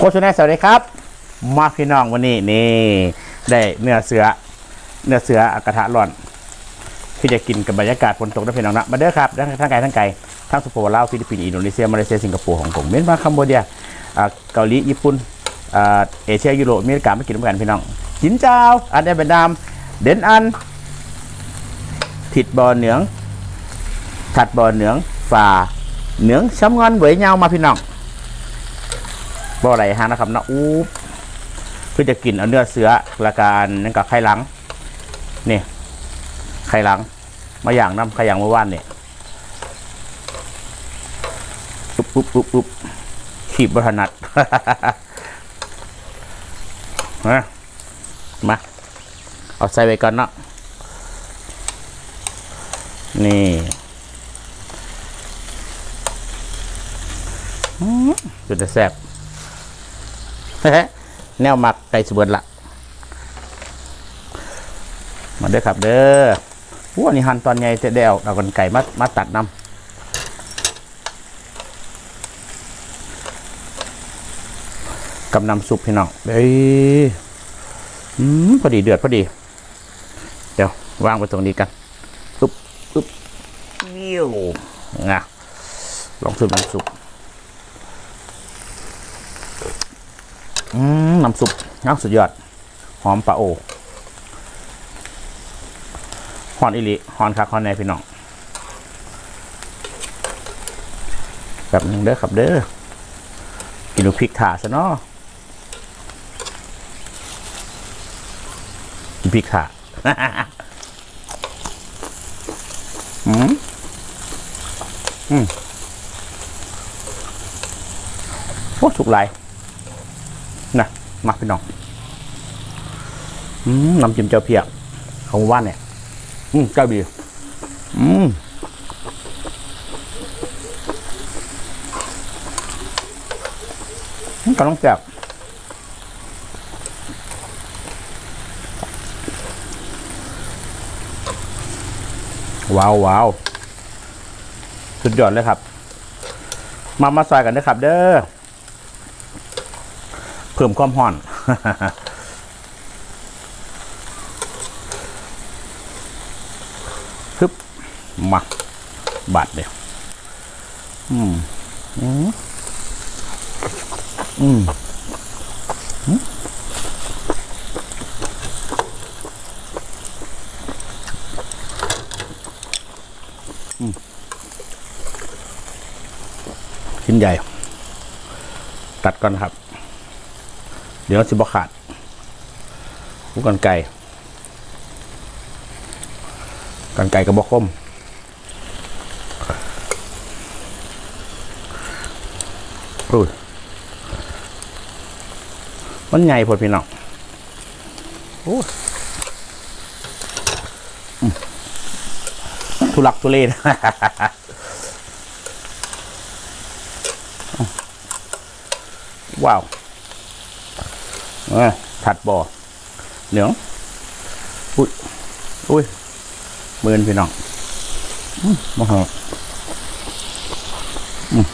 โคชแนสวัสดีครับ มาพี่น้องวันนี้นี่ได้เนื้อเสือเนื้อเสืออกระทะร้อนที่จะกินกับบรรยากาศฝนตกนะพี่น้องนะมาเด้อครับทั้งไกลทั้งไกลทั้งสุโขทัยลาวฟิลิปปินส์อินโดนีเซียมาเลเซียสิงคโปร์ฮ่องกงเมียนมาคัมโบเดียเกาหลีญี่ปุ่นเอเชียยุโรปอเมริกามากินด้วยกันพี่น้องจินเจ้าอันเดนเบนดามเด่นอันถิดบอเหนืองถัดบอเหนืองฝ่าเหนืองช้ำงอนเหวยเงามาพี่น้อง บ่อะไรฮะนะครับนะอู้เพื่อจะกินเอาเนื้อเสือละการนั่นกับไข่หลังนี่ไข่หลัง มาอย่างน้ำไข่อย่างเมื่อวานเนี่ยปุ๊บปุ๊บปุ๊บปุ๊บขีบบถนัดนะมา เอาใส่ไว้ก่อนเนาะนี่อืมสุดจะแซ่บ แนวหมักไก่สเบิดละมาเด้อครับ เด้อว้านี่หั่นตอนใหญ่จะได้เอาเอากันไก่มามาตัดนำกับน้ำซุปพี่น้องเอ้ยอืมพอดีเดือดพอดี เดี๋ยววางไว้ตรงนี้กันปุ๊บปุ๊บวิวงะลองซุปน้ำซุป อืมน้ำซุปน้ำสุดยอด หอมปลาโอหอนอิลิหอนคักหอนแน่พี่น้องแบบนึงเด้อครับเด้อกินดูพริกถาซะเนาะกินพริกถาอืมอืมโอ้สุกหลายนะ มาพี่น้องน้ำจิ้มเจ้าเพียกของว่านเนี่ย อืมเจ้าดีอืมกำลังแซ่บว้าวว้าวสุดยอดเลยครับ มามาซอยกันนะครับ เด้อ เพิ่มความห่อน ฮึบมาบาดเดียวอืม อืม อืมอืมอืมชิ้นใหญ่ ตัดก่อนครับ เดี๋ยวสิบขาดผู้กันไก่กันไก่กับบกคมอุ้ยมันใหญ่พอพี่น้องโอ้ทุลักทุเลนะว้าว ถัดบ่อเหลืองอุ้ยอุ้ยเบิร์นพี่น้องอืมมาหออืม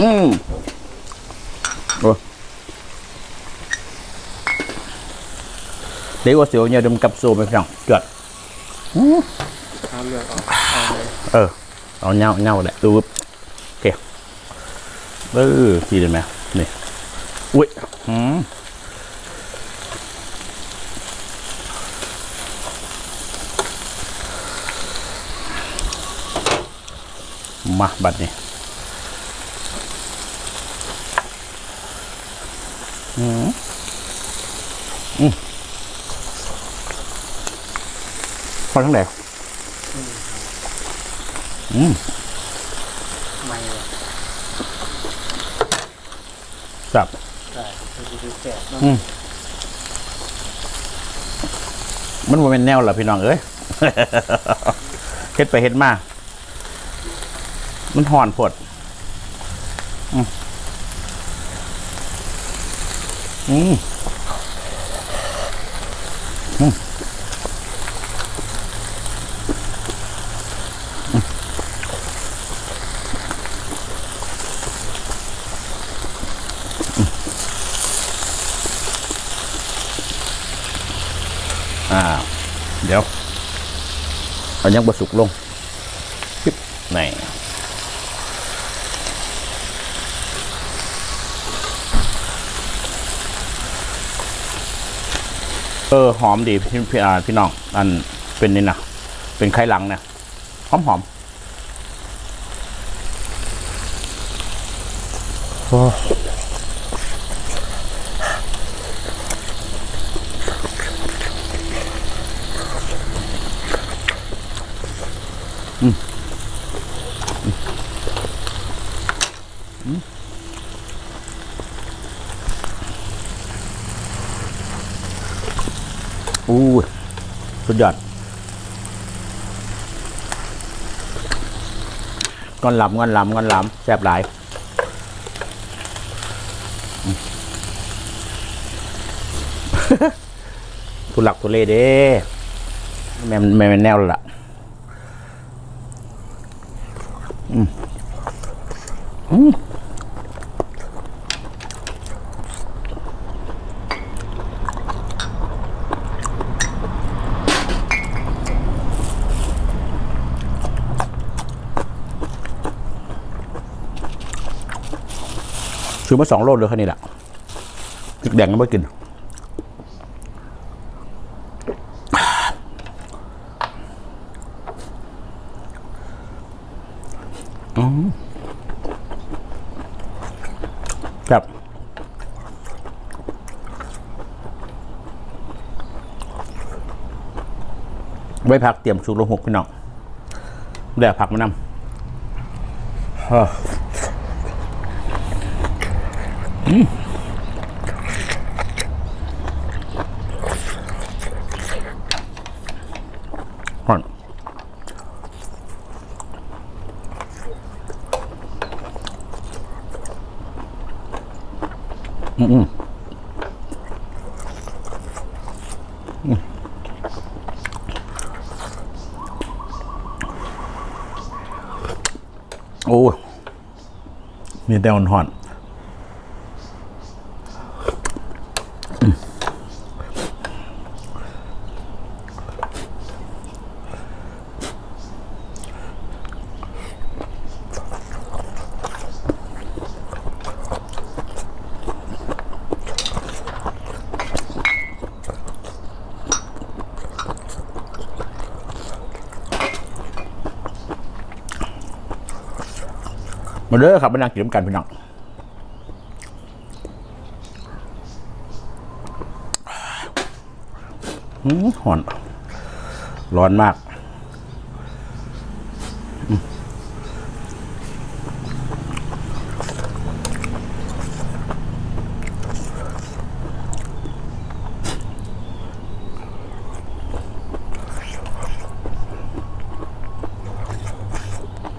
อืมโอ้เดี๋ยวว่าเสียวเนี่ยดมกับโซ่ไปพี่น้องเกิดเอาเลือกออกเอาเลยเออเอาเงาเงาแหละดูปึ๊บโอเค เออทีเดียไหมนี่อุ้ยหืมมาบัดนี้อืมอืมพอทั้งไหนอืมเลย สับใช่คือคือแจกเนาะอืมมันบ่เป็นแนวเหรอพี่น้องเอ้ย เฮ็ดไปเฮ็ดมา มันห่อนพดอืมอืม อ่า เดี๋ยวเอายังบะสุกลงปิ๊บนี่เออหอมดีพี่พี่อาพี่น้องอันเป็นนี่นะเป็นไข่หลังเนี่ยหอมหอมโอ้ย สุดยอดงอนลำงอนลำงอนลำแซ่บหลายทุลักทุเลเด้แม่แม่แม่นแนวละอืมอืม ซื้อมาสองโลเลยแค่นี้แหละพริกแดงก็ไม่กินครับไว้พักเตรียมชุกลงหกพี่น้องเดี๋ยวผักมานำ ห่อนอืมอืมอืมโอ้ มีแต่อ่อน มาเด้อครับมานั่งกินน้ำกันพี่น้องหอน ร้อนมาก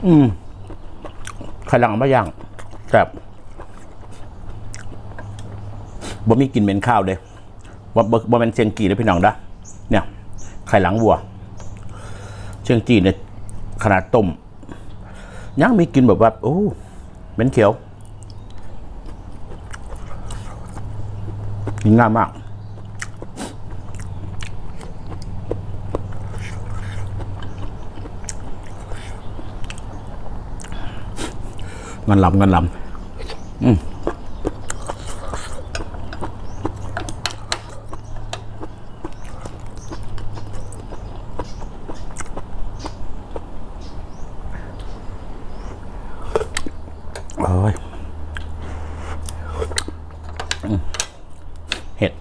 อืม ไข่หลังมาย่างแซ่บบ่มีกลินเหม็นข้าวเด้บ่บ่บ่แมันเชียงกีเลยพี่น้องนะเนี่ยไข่หลังวัว เชียงจีเนี่ยขนาดต้มยังมีกลินแบบว่าโอ้เหม็นเขียวกินง่ายมาก เงินลำเงินลำอืมโอ้ยเห็ด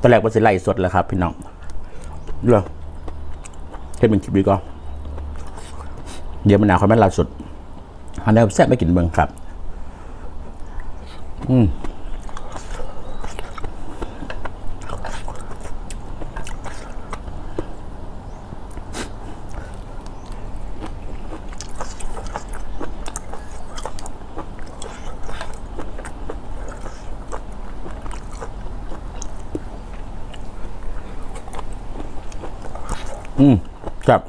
ตอนแรกว่าจะไล่สดแล้วครับ พี่น้องเรื่องเห็ดเป็นคลิปดีก็เดี๋ยวมันหนาวเขาไม่ลาสุด อันนี้แซ่บไม่กินเมืองครับ อืมอืมครับ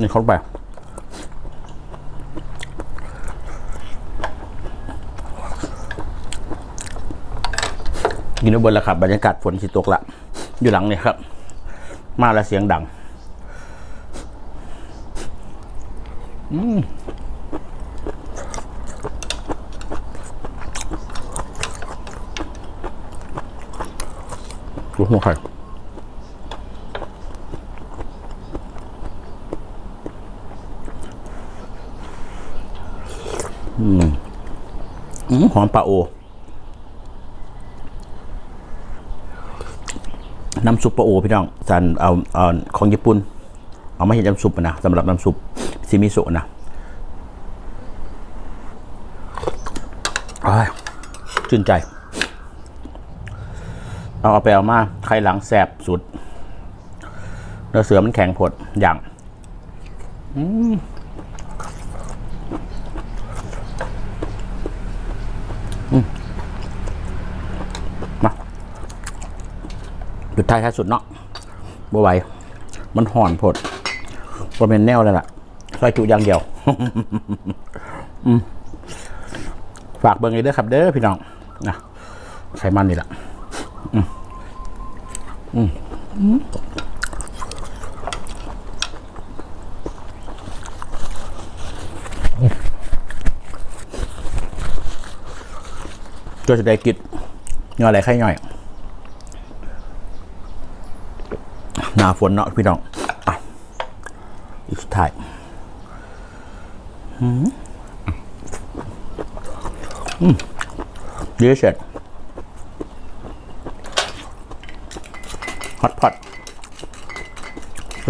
นี่เขาไป ออยู่ในบนแล้วครับบรรยากาศฝนสิตกละ อยู่หลังเนี่ยครับ มาแล้วเสียงดัง อืมดูหัวไข่อืมอืมหอมปลาโอ น้ำซุปปลาโอพี่น้องสันเอาเอาของญี่ปุ่น เอามาเห็นน้ำซุปนะสำหรับน้ำซุปซิมิโซะนะอ้ยชื่นใจ เอาเอาไปเอามาไข่หลังแสบสุดเนื้อเสือมันแข็งผดอย่าง อืมอืมมา สุ ดท้ายท้ายสุดเนาะบ่ไหวมันห่อนผดบ่เป็นแนวเลยล่ะซอยจุอย่างเดียวฝากเบิ่งเลยเด้อครับ เด้อพี่น้องนะไขมันนี่แหละอืมอืมอืมก็จะได้กินย่อยอะไรไข่ย่อย ห นาฝนเนาะพี่น้องอะอีกสุดท้ายอืมอืมดีเสร็จฮอตพอต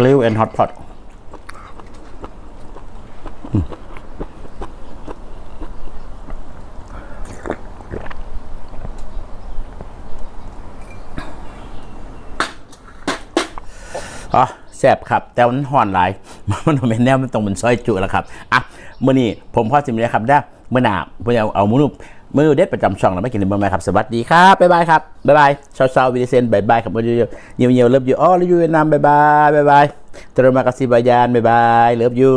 เลวแอนฮอตพอต อ๋อแซ่บครับ แต่มันห่อนหลาย มันเป็นแนวมันต้องเป็นซอยจุแล้วครับอะเมื้อนี้ผมพ่อสิมเลยครับได้อมื้อหนาผมจะเอาเอามือนูมื้อเด็ดประจำช่องแล้วมากินในเมืองใหม่ครับ สวัสดีครับ บ๊ายบายครับ บ๊ายบายเช้าๆวิดีเซนบ๊ายบายครับเยี่ยมเยี่ยมเลิฟยูอ๋อเลิฟยูเวียดนามบ๊ายบายบ๊ายบายเตรมากาซิบายานบ๊ายบายเลิฟยู